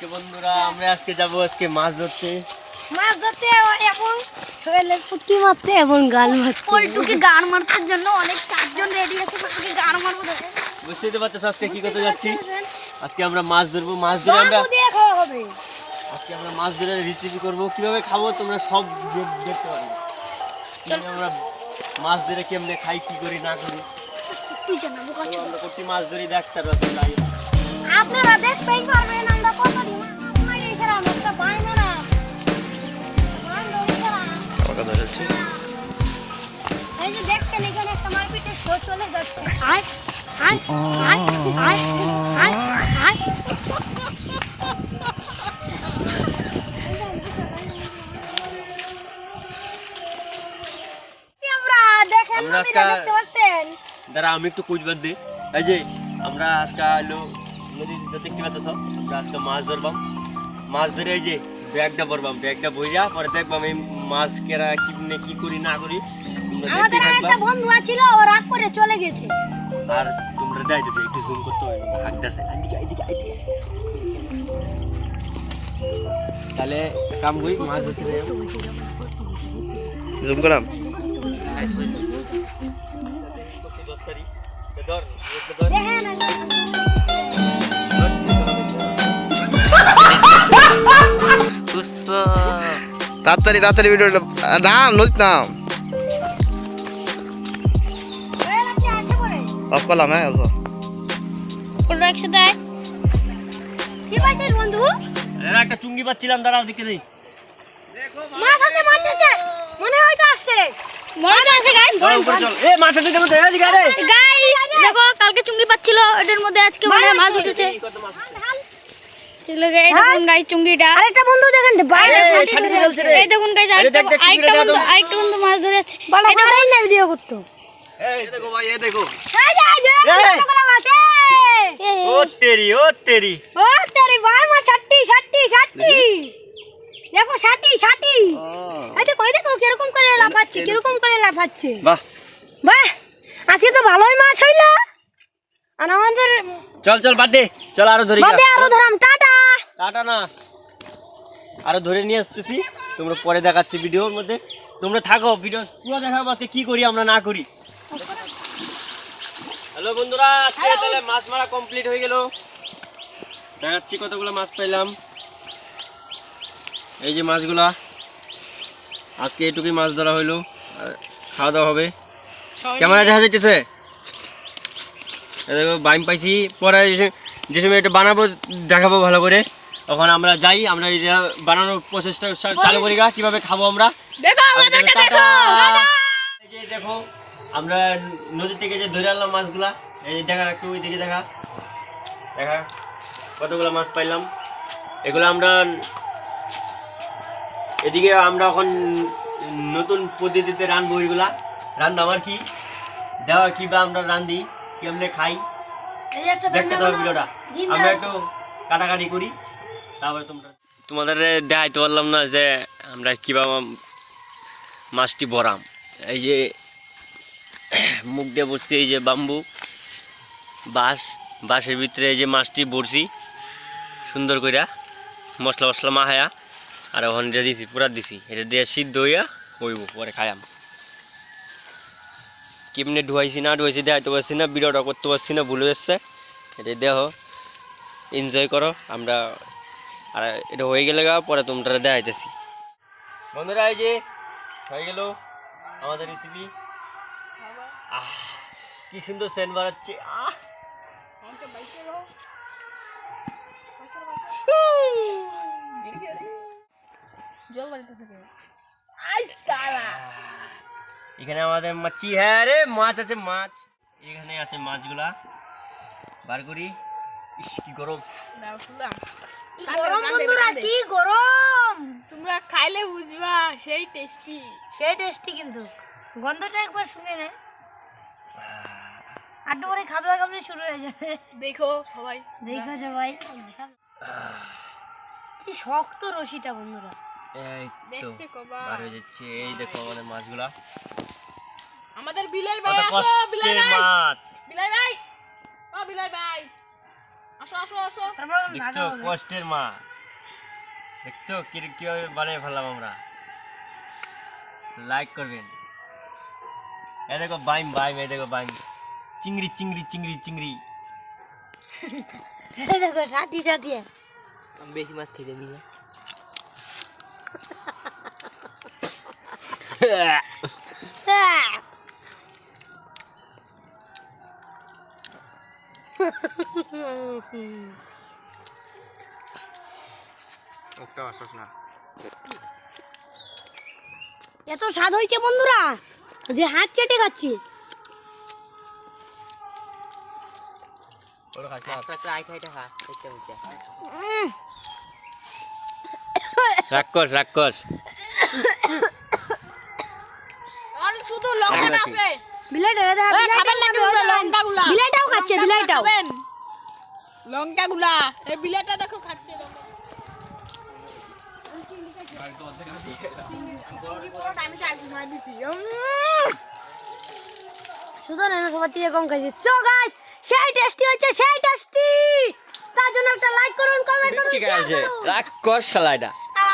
আজকে বন্ধুরা আমরা আজকে যাব আজকে মাছ ধরতে। মাছ ধরতে এবং শরীরে পুঁটি মারতে এবং গাল মারতে। পল্টুকে গান মারতে জন্য অনেক চারজন রেডি আছে পল্টুকে গান মারবো বুঝতেই তো পারছ আজকে কি করতে যাচ্ছি? আজকে। আমরা মাছ ধরবো মাছ ধরে আমরা জল দিয়ে খাওয়া হবে। আজকে আমরা মাছ ধরে রিসিপি করব। কীভাবে খাব তোমরা সব দেখতে পারবে আমরা মাছ ধরে কেমনে খাই কি করি না করি। তুই জানা বোকা মাছ ধরি তাই আপনারা দেখতেই পারবেন আমরা কত দিন আপনার এছাড়া আমরা একটা বায়না না এই যে দেখছেন এখানে একটা মারপিটের শো চলে যাচ্ছে আয় আয় আয় আয় আয় আয় আমরা দেখেন আমরা নদীটা আজকে- দেখতে পাচ্ছেন দাঁড়া আমি একটু কুচ বাদ দিই এই যে আমরা আজকে হলো নদীতে দেখতে পাচ্ছ আমরা আজকে মাছ ধরবাম। মাছ ধরে এই যে ব্যাগটা ভরবাম ব্যাগটা বইরা পরে দেখবাম এই মাছ কেরা কিমনে কি করি না করি আমাদের একটা বন্ধু ছিল ও রাগ করে চলে গেছে। আর তোমরা যাইতেছে একটু জুম করতে হবে হাঁকতেছে তাহলে কাম করি মাছ ধরতে জুম করাম? ধর তাড়াতাড়ি তাড়াতাড়ি ভিডিওটা নাম নদীর নাম। অফ করলাম হ্যাঁ অফ পল্টু একসাথে আয় কি পাইছেন বন্ধু? এরা একটা চুঙ্গি পাচ্ছিলাম দাঁড়াও দেখে দিই মাছ আছে মাছ আছে। মনে হয় তো আসছে। মনে তো আছে গাইস চল উপরে চল। এ মাছটা দিকে মতো গাইস দেখো কালকে চুঙ্গি পাচ্ছিল এটার মধ্যে আজকে মানে মাছ উঠেছে। চলে গে দেখুন গাইস চুঙ্গিটা আরেকটা বন্ধু দেখেন বাইরে এই, সাথে দিয়ে ঢালছে রে। এই দেখুন গাইস আরেকটা আরেকটা বন্ধু আরেকটা বন্ধু মাছ ধরে আছে এই দেখুন না ভিডিও করতো এই দেখো ভাই এই দেখো এই যে এই যে এই। কতগুলো মাছ এই। ও তেরি ও তেরি ও তেরি ভাই মাছ ষাটটি ষাটটি ষাটটি দেখো ষাটটি ষাটটি এই দেখো এই দেখো কীরকম করে লাফাচ্ছে কীরকম করে লাফাচ্ছে বাহ বাহ আজকে তো ভালোই মাছ হইল আর আমাদের চল চল বাদ দে চল আরও ধরি বাদে আরও ধরাম টাটা না। আরও ধরে নিয়ে আসতেছি। তোমরা পরে দেখাচ্ছি ভিডিওর মধ্যে। তোমরা থাকো ভিডিও পুরো দেখাবো আজকে কি করি আমরা না করি। হ্যালো বন্ধুরা আজকে তাহলে মাছ মারা কমপ্লিট হয়ে গেল। দেখাচ্ছি কতগুলো মাছ পাইলাম। এই যে মাছগুলা আজকে এটুকুই মাছ ধরা হইল। খাওয়া দাওয়া হবে। ক্যামেরা দেখা যাইতেছে। দেখো বাইম পাইছি। পরে যে- যে সময় এটা বানাবো দেখাবো ভালো করে। তখন আমরা যাই আমরা এটা বানানোর প্রসেসটা চালু করি গা কীভাবে খাব আমরা? দেখো আমাদেরকে দেখো! এই দেখো আমরা নদী থেকে যে ধরে আনলাম মাছগুলা এই যে দেখা একটু ওই দিকে দেখা। দেখা কতগুলো মাছ পাইলাম। এগুলো আমরা এদিকে আমরা এখন নতুন পদ্ধতিতে রানবো এগুলা। রান্না আমার কি? দেওয়া কি বা আমরা রান্ধি কেমনে খাই? দেখতে হবে ভিডিওটা। আমরা একটু কাটাকাটি করি। তোমাদের দেখাইতে পারলাম না যে আমরা কীভাবে মাছটি ভরাম। এই যে মুখ দিয়ে বসছি এই যে বাম্বু, বাঁশ, বাঁশের ভিতরে এই যে মাছটি ভরছি, সুন্দর কইরা, মশলা মশলা মাহায়া আর ওখানে এটা দিছি, পুরা দিছি। এটা দিয়ে সিদ্ধ হইয়া হইব পরে খায়াম কেমনে ধুয়াইছি না ধুয়াইছি দেখাইতে পারছি না, ভিডিওটা করতে পারছি না, ভুলে যাচ্ছে। এটা দেহ এনজয় করো, আমরা আর, এটা হয়ে গেলে গা, পরে তোমরা দেখাইতেছি। বন্ধুরা, এই যে, হয়ে গেল আমাদের রেসিপি আহ, কি সুন্দর সেন্ট বাড়াচ্ছে আহ। জল বাড়িতেছে কে এখানে আমাদের মাছি হ্যাঁ রে, মাছ আছে, মাছ। এখানে আছে মাছগুলা। বার করি। ইস কি গরম। কি গরম বন্ধুরা কি গরম! তোমরা খাইলে বুঝবা সেই টেস্টি সেই টেস্টি কিন্তু। গন্ধটা একবার শুনে নে। আটটু করে খাবলা খাবলি শুরু হয়ে যাবে। দেখো সবাই দেখো সবাই। কি শক্ত রশিটা বন্ধুরা। এই তো দেখতে কবা বার হয়ে যাচ্ছে। এই দেখো আমাদের মাছগুলা। আমাদের বিলাই ভাই আসো বিলাই ভাই। মাছ। বিলাই ভাই ও বিলাই ভাই। আসো আসো আসো। দেখছ কষ্টের মা। দেখছ কি কীভাবে বানিয়ে ফেললাম আমরা? লাইক করবেন। এ দেখো বাইম বাইম এ দেখো বাইম। চিংড়ি চিংড়ি চিংড়ি চিংড়ি। এই দেখো ষাটি ষাটি। আমি বেশি মাছ খেতে নিয়ে হ্যাঁ। একটা এত স্বাদ হয়েছে বন্ধুরা যে হাত চেটে খাচ্ছি। রাক্ষস রাক্ষস। আর শুধু লঙ্কাটা আছে। বিলাইটা রে দেখা, খাবেন বিলাইটাও নাকি খাবে, ওরা লঙ্কাগুলা? বিলাইটাও খাচ্ছে বিলাইটাও। লঙ্কাগুলা এই বিলেটা দেখো খাচ্ছে লঙ্কা। পুরোটা আমি খাইছি মার দিছি শুধু না সবার থেকে কম খাইছি। চো গাইস সেই টেস্টি হচ্ছে সেই টেস্টি তার জন্য একটা লাইক করুন কমেন্ট করুন ঠিক share আছে করুন।